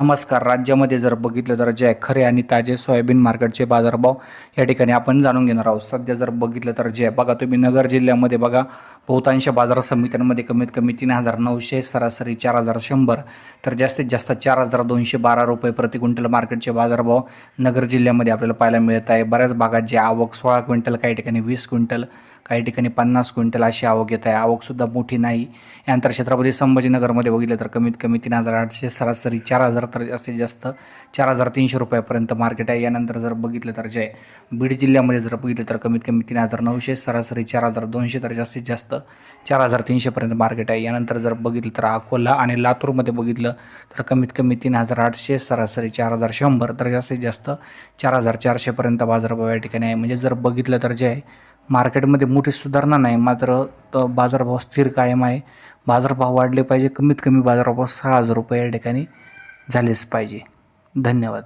नमस्कार. राज्यामध्ये जर बघितलं तर जय खरे आणि ताजे सोयाबीन मार्केटचे बाजारभाव या ठिकाणी आपण जाणून घेणार आहोत. सध्या जर बघितलं तर जय बघा तुम्ही नगर जिल्ह्यामध्ये बघा बहुतांश बाजार समित्यांमध्ये कमीत कमी तीन हजार नऊशे सरासरी चार हजार शंभर. तर जास्तीत जास्त चार हजार दोनशे बारा रुपये प्रति क्विंटल मार्केटचे बाजारभाव नगर जिल्ह्यामध्ये आपल्याला पाहायला मिळत आहे. बऱ्याच भागात जे आवक सोळा क्विंटल काही ठिकाणी वीस क्विंटल काही ठिकाणी पन्नास क्विंटल अशी आवक येत आहे. आवकसुद्धा मोठी नाही. यानंतर छत्रपती संभाजीनगरमध्ये बघितलं तर कमीत कमी तीन हजार आठशे सरासरी चार हजार तर जास्तीत जास्त चार हजार तीनशे रुपयापर्यंत मार्केट आहे. यानंतर जर बघितलं तर जे बीड जिल्ह्यामध्ये जर बघितलं तर कमीत कमी तीन हजार नऊशे सरासरी चार हजार दोनशे तर जास्तीत जास्त चार हजार तीनशेपर्यंत मार्केट आहे. यानंतर जर बघितलं तर अकोला आणि लातूरमध्ये बघितलं तर कमीत कमी तीन हजार आठशे सरासरी चार हजार शंभर. तर जास्तीत जास्त चार हजार चारशेपर्यंत बाजारभाव या ठिकाणी आहे. म्हणजे जर बघितलं तर जे आहे मार्केटमध्ये मोठी सुधारणा नाही. मात्र बाजारभाव स्थिर कायम आहे. बाजारभाव वाढले पाहिजे. कमीत कमी बाजारभाव सहा हजार रुपये या ठिकाणी झालेच पाहिजे. धन्यवाद.